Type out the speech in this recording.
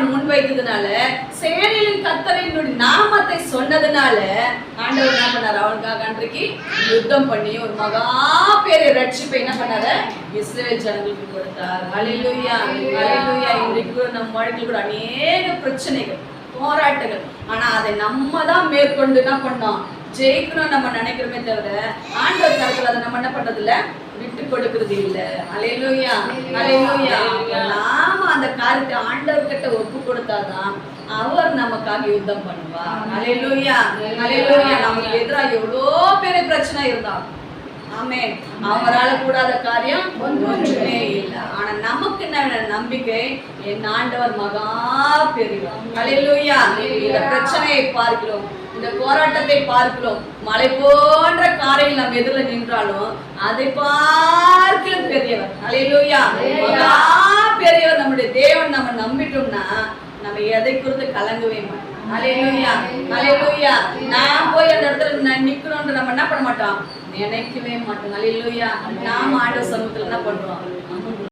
முன் முன்வைத்ததுனால சேனையின் கத்தரின் நாமத்தை சொன்னதுனால ஆண்டவர் என்ன பண்ணார்? அவனுக்காக அன்றைக்கு யுத்தம் பண்ணி ஒரு மகா பேரை ரட்சிப்பை என்ன பண்ணார? இஸ்ரேல் ஜனங்களுக்கு கொடுத்தார். அலிலுயா அலிலுயா இன்றைக்கு கூட நம்ம வாழ்க்கையில் கூட அநேக பிரச்சனைகள் போராட்டங்கள். ஆனா அதை நம்ம தான் மேற்கொண்டு என்ன பண்ணோம்? ஜெயிக்கணும் நம்ம நினைக்கிறோமே தவிர ஆண்டவர் தரத்துல அதை நம்ம என்ன பண்றது இல்ல விட்டு கொடுக்கறது இல்ல அலையிலூயா அலையிலூயா நாம அந்த காரியத்தை ஆண்ட கொடுத்தாதான் அவர் நமக்காக யுத்தம் பண்ணுவார் அலையிலூயா அலையிலூயா நமக்கு எதிராக எவ்வளோ பெரிய பிரச்சனை இருந்தாலும். ஆமென். அவரால கூடாத காரியம் ஒன்றுமே இல்லை. ஆனா நமக்கு என்ன நம்பிக்கை. என் ஆண்டவர் மகா பெரியவர். ஹalleluya. இந்த பிரச்சனையை பார்க்கிறோம். இந்த போராட்டத்தை பார்க்கிறோம். மலை போன்ற காரையில் நாம் எதிரில் நின்றாலும் அதை பார்க்கிலும் பெரியவர். மகா பெரியவர் நம்முடைய தேவன் நம்ம நம்பிட்டோம்னா எதை குறித்து கலங்கவே மாட்டோம் ஹalleluya ஹalleluya நான் போய் அந்த இடத்துல நான் நம்ம என்ன பண்ண மாட்டோம்? நினைக்கவே மாட்டோம். ஹalleluya நாம ஆண்டு சமூகத்துல என்ன பண்றோம்